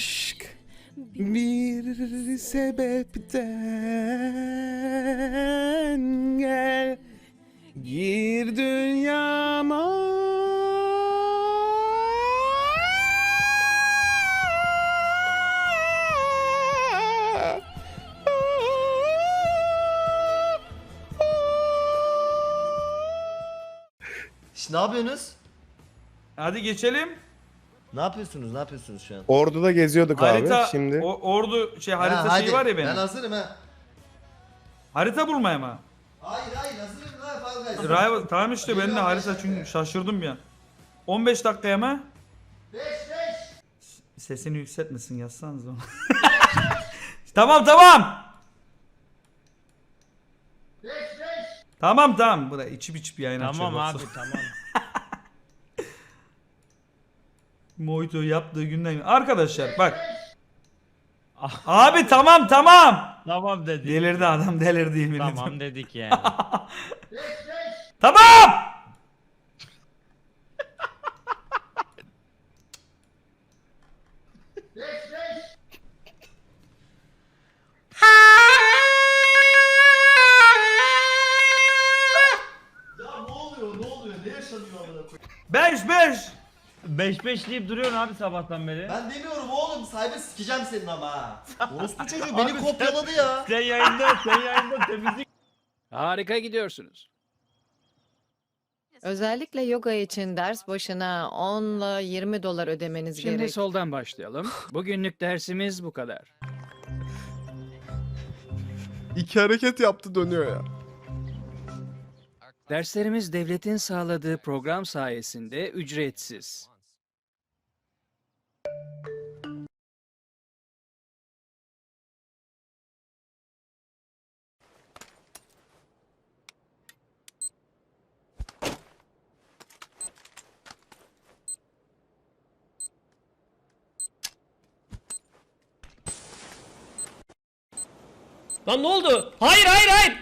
aşk bir sebepten gel Gir dünyama Şş, ne yapıyorsunuz? Hadi geçelim. Ne yapıyorsunuz? Ne yapıyorsunuz şu an? Ordu'da geziyorduk Harita abi şimdi. o, ordu şey harita Ha, şeyi hadi. var ya benim. Ben hazırım ha. Harita bulmaya mı? Hayır hayır hazırım lan Fall Guys. Rival, tamam işte ben de harita çünkü şaşırdım ya. 15 dakikaya mı? 5 5. Sesini yükseltmesin yazsanız onu. tamam tamam. 5 5. Tamam tamam. Bu da içip içip yayın açıyor. Tamam yoksa. abi tamam. Mojito yaptığı günden. Arkadaşlar bak. Abi tamam tamam. tamam dedik. Delirdi adam delirdi yemin. Tamam dedik yani. Tamam. 5 5 deyip duruyorsun abi sabahtan beri. Ben demiyorum oğlum. Sahibi sikeceğim senin ama. Orospu çocuğu beni kopyaladı ya. Sen yayında, sen yayında temizlik. Harika gidiyorsunuz. Özellikle yoga için ders başına 10 ile 20 dolar ödemeniz Şimdi gerek. soldan başlayalım. Bugünlük dersimiz bu kadar. İki hareket yaptı dönüyor ya. Derslerimiz devletin sağladığı program sayesinde ücretsiz. Lan ne oldu? Hayır hayır hayır.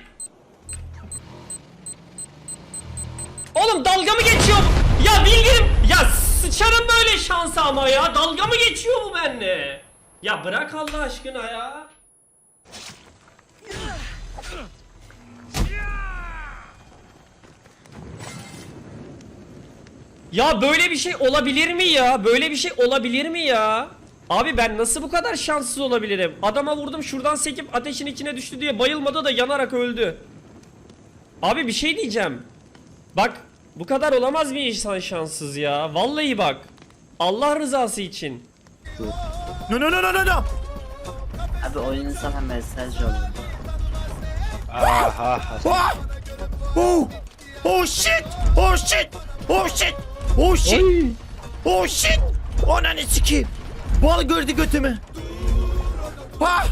Oğlum dalga mı geçiyor? Ya bilgilim ya sıçarım böyle şansa ama ya. Dalga mı geçiyor bu benimle? Ya bırak Allah aşkına ya. Ya böyle bir şey olabilir mi ya? Böyle bir şey olabilir mi ya? Abi ben nasıl bu kadar şanssız olabilirim? Adama vurdum şuradan sekip ateşin içine düştü diye bayılmadı da yanarak öldü. Abi bir şey diyeceğim. Bak bu kadar olamaz bir insan şanssız ya. Vallahi bak. Allah rızası için. No no no no no no. Abi oyun sana mesaj yolladı. Oh! Oh shit! Oh shit! Oh shit! Oh shit! Oh shit! Ananı sikeyim. Bal gördü götümü. Ha!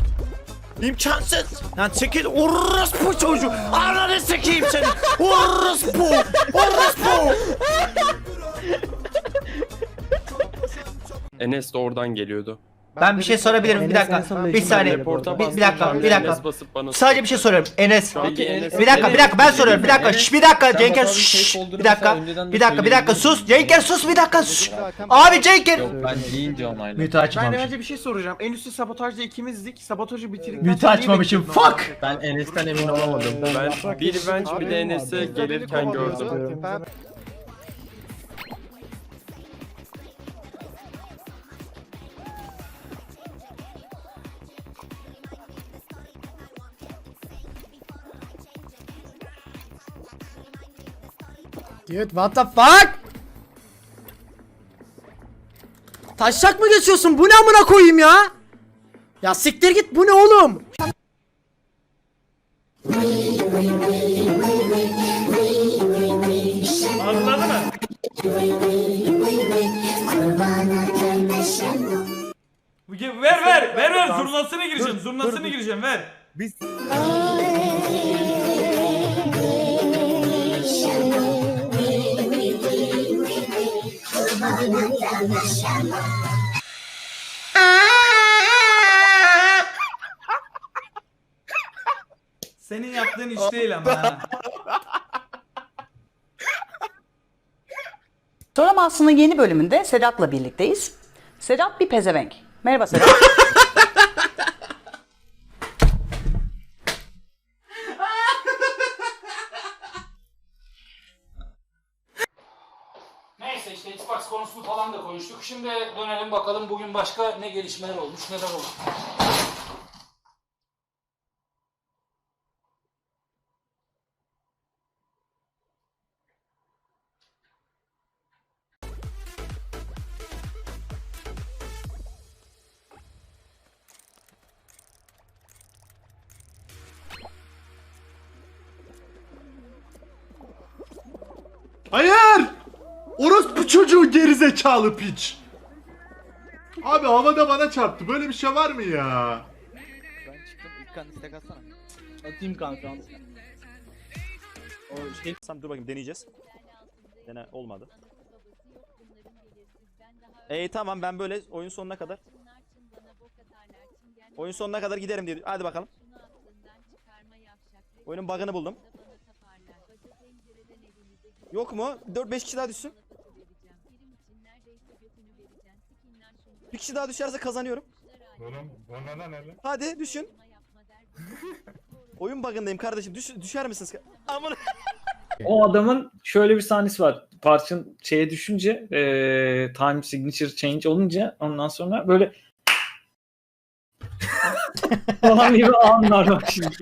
İmkansız. Lan çekil orospu çocuğu. Ananı sikeyim seni. Orospu. Orospu. Enes de oradan geliyordu. Ben bir şey sorabilirim bir dakika. Bir saniye. Bir, bir dakika, bir dakika. Sadece bir şey soruyorum. Enes. Bir dakika, bir dakika ben soruyorum. Bir dakika. Şş, bir dakika Cenker. Şş, bir dakika. Bir dakika, bir dakika. Sus. Cenker sus bir dakika. Sus. Abi Cenker. ben deyince onayladım. Mütü açmamışım. bence bir şey soracağım. En üstü sabotajda ikimizdik. Sabotajı bitirdik. Mütü açmamışım. Fuck. Ben Enes'ten emin olamadım. Ben bir bench bir de Enes'i gelirken gördüm. Dude what the fuck? Taşak mı geçiyorsun? Bu ne amına koyayım ya? Ya siktir git bu ne oğlum? Anladın mı? Ver ver ver ver zurnasını gireceğim. Zurnasını gireceğim ver. Senin yaptığın iş değil ama ha. Soramazsın'ın yeni bölümünde Sedat'la birlikteyiz. Sedat bir pezevenk Merhaba Serap. Neyse işte Xbox konusunu falan da konuştuk. Şimdi dönelim bakalım bugün başka ne gelişmeler olmuş, neler olmuş. Hayır! Orospu çocuğu gerizekalı piç. Abi havada bana çarptı. Böyle bir şey var mı ya? Atayım kanka. Sam dur bakayım deneyeceğiz. Dene olmadı. E tamam ben böyle oyun sonuna kadar. Oyun sonuna kadar giderim diye. Hadi bakalım. Oyunun bug'ını buldum. Yok mu? 4-5 kişi daha düşsün. Bir kişi daha düşerse kazanıyorum. Hadi düşün. Oyun bug'ındayım kardeşim. Düş, düşer misiniz? Amına. O adamın şöyle bir sahnesi var. Parçın şeye düşünce eee time signature change olunca ondan sonra böyle falan gibi anlar bak şimdi.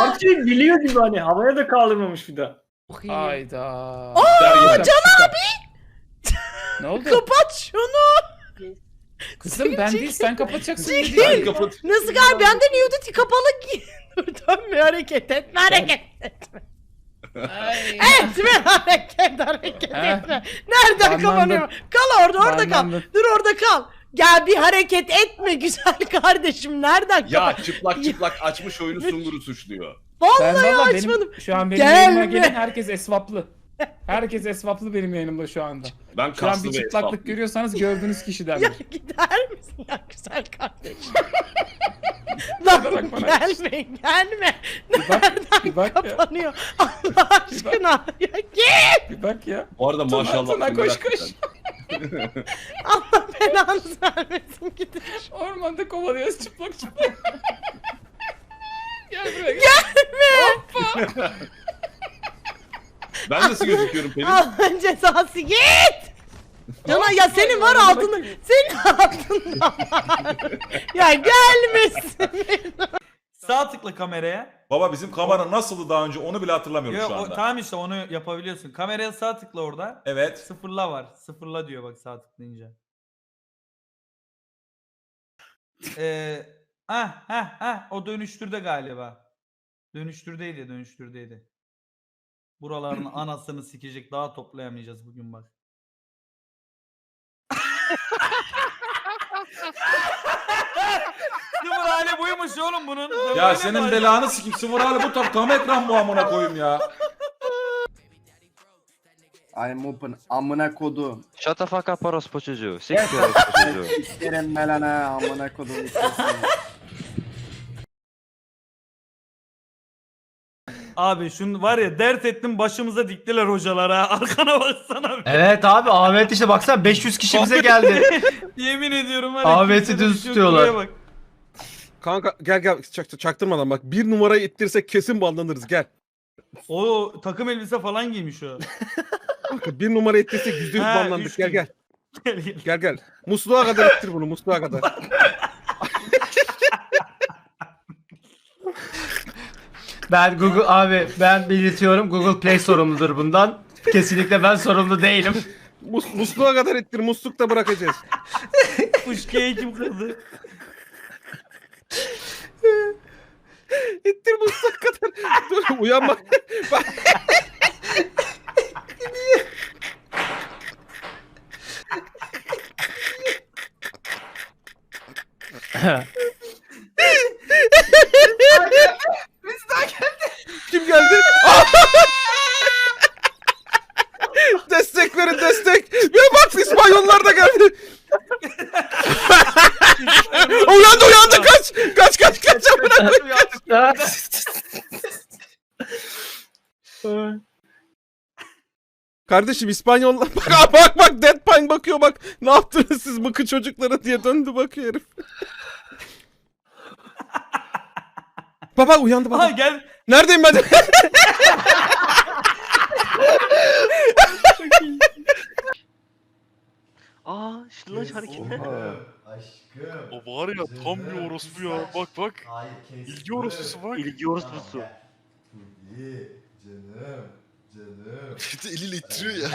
Parçayı biliyor gibi hani havaya da kaldırmamış bir daha. Hayda. Aa, Can abi! ne oldu? Kapat şunu. Kızım ben değil sen kapatacaksın. Değil. Nasıl gal benden nudity kapalı ki. Dur dönme hareket etme hareket etme. Etme hareket hareket Heh. etme. Nereden kapanıyor? Kal orada orada kal. Dur orada kal. Gel bir hareket etme güzel kardeşim. Nereden kapan? çıplak çıplak açmış oyunu Sungur'u suçluyor. Vallahi açmadım. şu an benim yayınıma gelen herkes esvaplı. Herkes esvaplı benim yayınımda şu anda. Ben kaslı bir hesap. görüyorsanız gördüğünüz kişiden. Ya gider misin ya güzel kardeşim? Lan bak bana. gelme gelme. bir bak ya. Kapanıyor. Allah aşkına. Ya git. Bir bak ya. Bu arada maşallah. Tuna, koş, koş. Allah belanı vermesin gidin. Ormanda kovalıyoruz çıplak çıplak. Gel buraya gel. Gelme. Ben nasıl gözüküyorum Pelin? Allah'ın cezası git. Cana ya senin var altında. Senin altında var. ya gelmesin. Sağ tıkla kameraya. Baba bizim kamera nasıldı daha önce onu bile hatırlamıyorum Yo, şu o- anda. tamam işte onu yapabiliyorsun. Kameraya sağ tıkla orada. Evet. Sıfırla var. Sıfırla diyor bak sağ tıklayınca. Eee ah ah ah o dönüştürde galiba. Dönüştürdeydi dönüştürdeydi. Buraların anasını sikecek daha toplayamayacağız bugün bak. Sıfır hali buymuş oğlum bunun. Böyle Ya mi senin belanı sikeyim. Sıfır hali bu tam tam ekran bu amına koyayım ya. I'm open. Amına kodum. Shut the fuck up orospu çocuğu. Siktir orospu çocuğu. İsterim melana amına kodum. Abi şunu var ya dert ettim başımıza diktiler hocalar ha. Arkana baksana. bir. Evet abi Ahmet işte baksana 500 kişi bize geldi. Yemin ediyorum var ya. Ahmet'i düz bir şey yok, tutuyorlar. buraya bak. Kanka gel gel çak, çaktırmadan bak bir numarayı ittirsek kesin banlanırız gel. O takım elbise falan giymiş o. Kanka bir numara ittirsek yüzde yüz Ha, banlandık üç gel gün. gel. Gel, gel. Musluğa kadar ittir bunu musluğa kadar. Ben Google abi ben belirtiyorum Google Play sorumludur bundan. Kesinlikle ben sorumlu değilim. Mus, musluğa kadar ittir muslukta bırakacağız. Fışkıyı kim kırdı? İttir musluğa kadar. Dur uyanma. Bak. Kim geldi? destek verin destek. Ya bak İspanyollar da geldi. uyandı uyandı kaç. Kaç kaç kaç. Kardeşim İspanyol bak bak bak Deadpine bakıyor bak. Ne yaptınız siz bıkı çocuklara diye döndü bakıyor herif. Baba uyandı baba. gel. Neredeyim ben? Aa şıllaç hareketi. Aşkım. O var ya tam bir orospu ya. Bak bak. Hayır kes. İlgi orospusu bak. İlgi orospusu. İyi. Canım. Canım. Eliyle ittiriyor ya.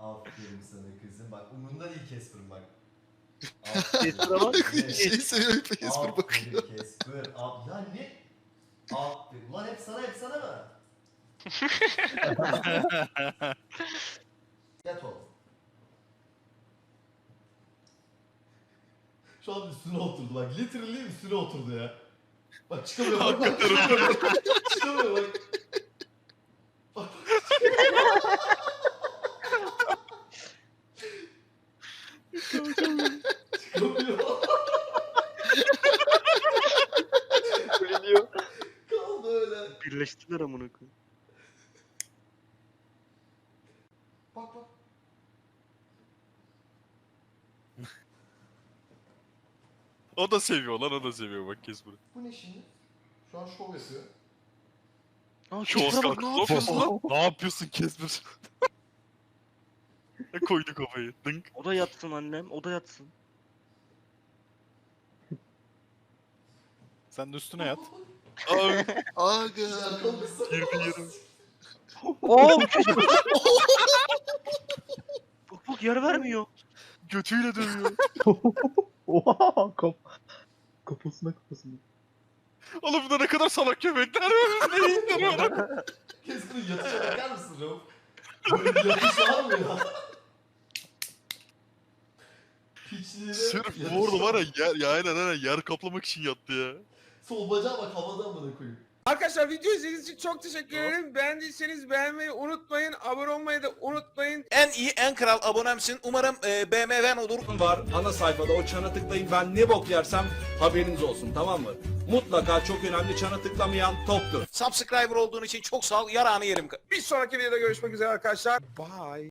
Aferin sana kızım. Bak umurunda değil Casper'ın bak. Casper'a bak. Şey seviyor Casper bakıyor. Casper. Ab ya ne? Aferin. Ulan hep sana hep sana mı? Yat oğlum. Şu an üstüne oturdu bak. Literally üstüne oturdu ya. Bak çıkamıyor bak. bak. çıkamıyor. Bak. Birleştiler amına koyayım. Bak bak. O da seviyor lan o da seviyor bak Casper'ı. Bu ne şimdi? Şu an şov yapıyor. Aa Şu Casper'a bak ne yapıyorsun lan? Ne yapıyorsun Casper? Koydu kafayı. Dınk. O da yatsın annem, o da yatsın. Sen de üstüne yat. Aga. Girdi. Oo! bak bak yer vermiyor. Götüyle dövüyor. Oha kap kafasına kafasına. Oğlum burada ne kadar salak köpekler var. Ne yiyorlar oğlum? Keskin yatışa bakar mısın Rauf? Böyle yatış? Piçliğine Sırf bu arada var ya yer, ya aynen aynen yer kaplamak için yattı ya. Sol bacağı bak havada amına koyayım. Arkadaşlar video izlediğiniz için çok teşekkür ederim. Beğendiyseniz beğenmeyi unutmayın. Abone olmayı da unutmayın. En iyi en kral abonemsin. Umarım e, BMW'n olur. var ana sayfada o çana tıklayın ben ne bok yersem haberiniz olsun tamam mı? Mutlaka çok önemli çana tıklamayan toptur. Subscriber olduğun için çok sağ ol. Yarağını yerim. Bir sonraki videoda görüşmek üzere arkadaşlar. Bye.